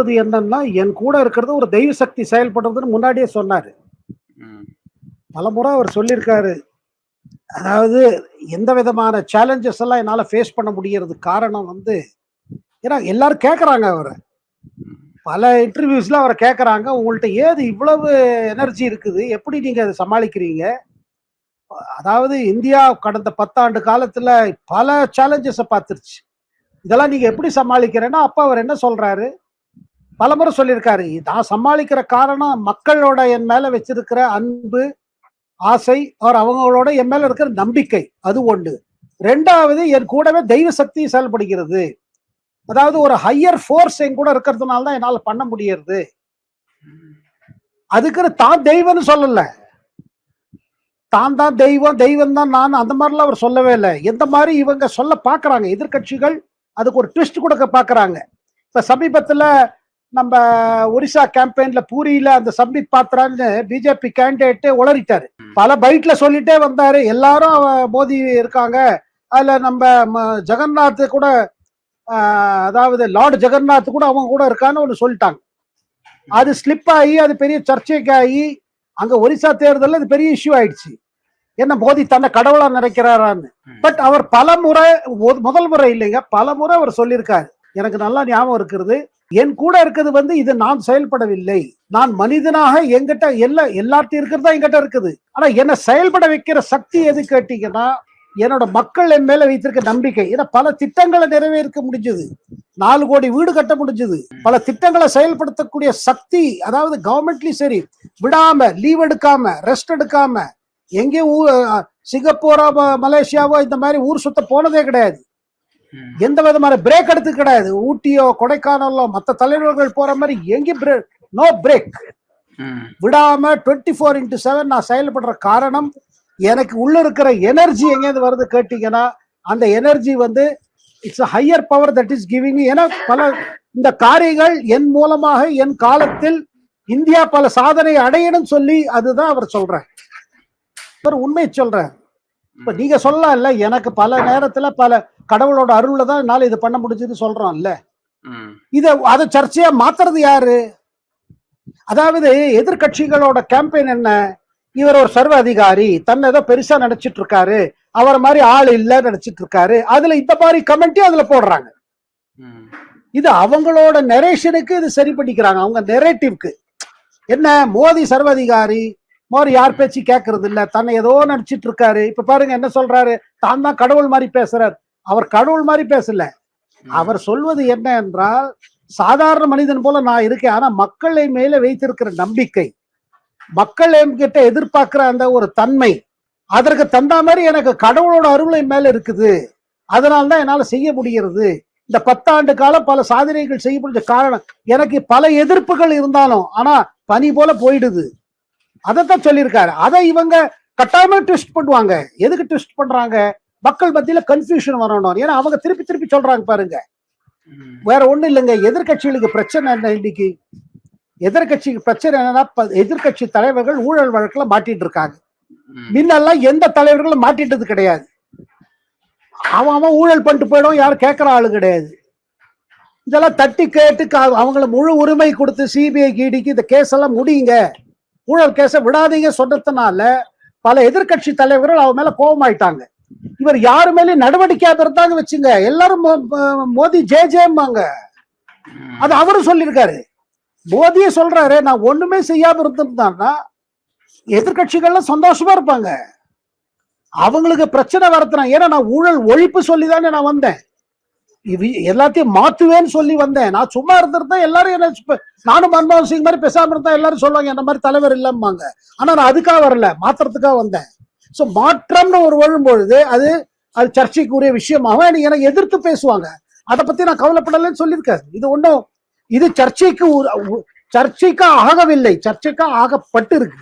சொல்வது என்னன்னா என் கூட இருக்கிறது ஒரு தெய்வ சக்தி செயல்படுறதுன்னு முன்னாடியே சொன்னாரு. பலமுறை அவர் சொல்லியிருக்காரு. அதாவது எந்த விதமான சேலஞ்சஸ் எல்லாம் என்னால ஃபேஸ் பண்ண முடியறது காரணம் வந்து ஏன்னா எல்லாரும் கேட்கறாங்க அவரை. பல இன்டர்வியூஸ்ல அவரை கேட்கறாங்க உங்கள்ட்ட ஏது இவ்வளவு எனர்ஜி இருக்குது? எப்படி நீங்க அதை சமாளிக்கிறீங்க? அதாவது இந்தியா கடந்த பத்தாண்டு காலத்துல பல சேலஞ்சஸை பார்த்துருச்சு. இதெல்லாம் நீங்க எப்படி சமாளிக்கிறேன்னா அப்ப அவர் என்ன சொல்றாரு? பலமுறை சொல்லியிருக்காரு. நான் சமாளிக்கிற காரணம் மக்களோட என் மேல வச்சிருக்கிற அன்பு ஆசை அவர் அவங்களோட என் மேல இருக்கிற நம்பிக்கை. அது ஒன்று ரெண்டாவது என் கூடவே தெய்வ சக்தி செயல்படுகிறது. அதாவது ஒரு ஹையர் ஃபோர்ஸ் என் கூட இருக்கிறதுனால தான் என்னால் பண்ண முடியறது. அதுக்குன்னு தான் தெய்வம்னு சொல்லல. தான் தான் தெய்வம் தெய்வம் தான் நான் அந்த மாதிரிலாம் அவர் சொல்லவே இல்லை. எந்த மாதிரி இவங்க சொல்ல பாக்குறாங்க எதிர்க்கட்சிகள் அதுக்கு ஒரு ட்விஸ்ட் கொடுக்க பாக்குறாங்க இப்ப சமீபத்துல நம்ம ஒரிசா கேம்பெயின்ல பூரியில அந்த சம்பித் பாத்ரான்னு பிஜேபி கேண்டிடேட் உளறிட்டாரு. பல பைட்ல சொல்லிட்டே வந்தாரு. எல்லாரும் அவ- மோதி இருக்காங்க. அதுல நம்ம ஜெகநாத் கூட அதாவது லார்டு ஜெகநாத் கூட அவங்க கூட இருக்கான்னு ஒன்று சொல்லிட்டாங்க. அது ஸ்லிப் ஆகி அது பெரிய சர்ச்சைக்கு ஆகி அங்க ஒரிசா தேர்தல்ல அது பெரிய இஷ்யூ ஆயிடுச்சு. என்ன மோடி தன்னை கடவுளா நினைக்கிறாரான்னு. பட் அவர் பல முறை முதல் முறை இல்லைங்க பல முறை அவர் சொல்லியிருக்காரு. எனக்கு நல்லா ஞாபகம் இருக்கிறது. என் கூட இருக்கிறது வந்து இது நான் செயல்படவில்லை. நான் மனிதனாக எங்கிட்ட எல்லா எல்லார்ட்டையும் இருக்கிறதா என்கிட்ட இருக்குது. ஆனா என்னை செயல்பட வைக்கிற சக்தி எது கேட்டீங்கன்னா என்னோட மக்கள் என் மேல வைத்திருக்க நம்பிக்கை. ஏன்னா பல திட்டங்களை நிறைவேற்ற முடிஞ்சது. நாலு கோடி வீடு கட்ட முடிஞ்சது. பல திட்டங்களை செயல்படுத்தக்கூடிய சக்தி அதாவது கவர்மெண்ட்லயும் சரி விடாம லீவ் எடுக்காம ரெஸ்ட் எடுக்காம எங்கேயும் ஊ- சிங்கப்பூரா மலேசியாவோ இந்த மாதிரி ஊர் சுத்த போனதே கிடையாது. எந்த விதமான பிரேக் எடுத்து கிடையாது. ஊட்டியோ கொடைக்கானலோ மற்ற தலைவர்கள் போற மாதிரி எங்கேயும் பிரேக் நோ பிரேக். விடாம டுவெண்ட்டி ஃபோர் இன்டூ செவன் நான் செயல்படுற காரணம் எனக்கு உள்ள இருக்கிற எனர்ஜி எங்கேருந்து வருது கேட்டீங்கன்னா அந்த எனர்ஜி வந்து it's higher power that is giving ஏன்னா பல இந்த காரியங்கள் என் மூலமாக என் காலத்தில் இந்தியா பல சாதனை அடையணும் சொல்லி அதுதான் அவர் சொல்றார். அவர் உண்மை சொல்றார். இப்ப நீங்க சொல்லலாம் இல்ல எனக்கு பல நேரத்துல பல கடவுளோட அருள்ல தான் என்னால இது பண்ண முடிஞ்சதுன்னு சொல்றோம்ல. ம். இத அதை சர்ச்சையா மாத்துறது யாரு? அதாவது எதிர்க்கட்சிகளோட கேம்பெயின் என்ன? இவர் ஒரு சர்வ அதிகாரி தன்னை ஏதோ பெருசா நினைச்சிட்டு இருக்காரு அவரை மாதிரி ஆள் இல்ல நினைச்சிட்டு இருக்காரு அதுல இந்த மாதிரி கமெண்ட்டையும் அதுல போடுறாங்க. இது அவங்களோட நெரேஷனுக்கு இது சரி பண்ணிக்கிறாங்க. அவங்க நெரேட்டிவ்க்கு என்ன? மோடி சர்வதிகாரி மோடி யார் பேச்சு கேட்கறது இல்ல. தன்னை ஏதோ நினைச்சிட்டு இருக்காரு. இப்ப பாருங்க என்ன சொல்றாரு? தான் தான் கடவுள் மாதிரி பேசுறார். அவர் கடவுள் மாதிரி பேசல. அவர் சொல்வது என்ன என்றால் சாதாரண மனிதன் போல நான் இருக்கேன். ஆனா மக்களை மேல வைத்திருக்கிற நம்பிக்கை மக்கள் என்கிட்ட எதிர்பார்க்கிற அந்த ஒரு தன்மை அதற்கு தந்தா மாதிரி எனக்கு கடவுளோட அருளை மேல இருக்குது. அதனால தான் என்னால செய்ய முடிகிறது. இந்த பத்தாண்டு காலம் பல சாதனைகள் செய்ய முடிஞ்ச காரணம் எனக்கு பல எதிர்ப்புகள் இருந்தாலும் ஆனா பனி போல போயிடுது. அதைத்தான் சொல்லியிருக்காரு. அதை இவங்க கட்டாயமா ட்விஸ்ட் பண்ணுவாங்க. எதுக்கு ட்விஸ்ட் பண்றாங்க? மக்கள் மத்தியில கன்ஃபியூஷன் வரணும். ஏன்னா அவங்க திருப்பி திருப்பி சொல்றாங்க பாருங்க. வேற ஒண்ணும் இல்லைங்க. எதிர்க்கட்சிகளுக்கு பிரச்சனை என்ன இன்னைக்கு? எதிர்க்கட்சிக்கு பிரச்சனை என்னன்னா எதிர்க்கட்சி தலைவர்கள் ஊழல் வழக்குல மாட்டிட்டு இருக்காங்க. முன்னெல்லாம் எந்த தலைவர்களும் மாட்டிட்டது கிடையாது. அவன் அவன் ஊழல் பண்ணிட்டு போயிடும். யாரும் கேட்கற ஆளு கிடையாது. இதெல்லாம் தட்டி கேட்டு அவங்கள முழு உரிமை கொடுத்து சிபிஐ கிடிக்கு இந்த கேஸ் எல்லாம் முடியுங்க. ஊழல் கேஸை விடாதீங்க சொன்னதுனால பல எதிர்க்கட்சி தலைவர்கள் அவர் மேல கோபமாயிட்டாங்க. இவர் யாரு மேலே நடவடிக்கையாக இருந்தாங்க வச்சுங்க. எல்லாரும் மோ- ஜே ஜேம்பாங்க அது அவரும் சொல்லியிருக்காரு. மோடியே சொல்றாரு. நான் ஒண்ணுமே செய்யாம இருந்திருந்தான்னா எதிர்க்கட்சிகள்லாம் சந்தோஷமா இருப்பாங்க. அவங்களுக்கு பிரச்சனை வரத்துறான் ஏன்னா நான் ஊழல் ஒழிப்பு சொல்லி தானே நான் வந்தேன். எல்லாத்தையும் மாத்துவேன்னு சொல்லி வந்தேன். நான் சும்மா இருந்திருந்தா எல்லாரும் என்ன நானும் மன்மோகன் சிங் மாதிரி பேசாம இருந்தா எல்லாரும் சொல்லுவாங்க என்ன மாதிரி தலைவர் இல்லம்பாங்க ஆனா நான் அதுக்காக வரல மாத்துறதுக்காக வந்தேன். சோ மாற்றம்னு ஒரு வரும்பொழுது அது அது சர்ச்சைக்குரிய விஷயமாகவும் எனக்கு- எனக்கு எதிர்த்து பேசுவாங்க. அதை பத்தி நான் கவலைப்படலைன்னு சொல்லியிருக்காரு. இது ஒன்றும் இது சர்ச்சைக்கு ஒரு- சர்ச்சைக்கா ஆகவில்லை. சர்ச்சைக்கா ஆகப்பட்டு இருக்கு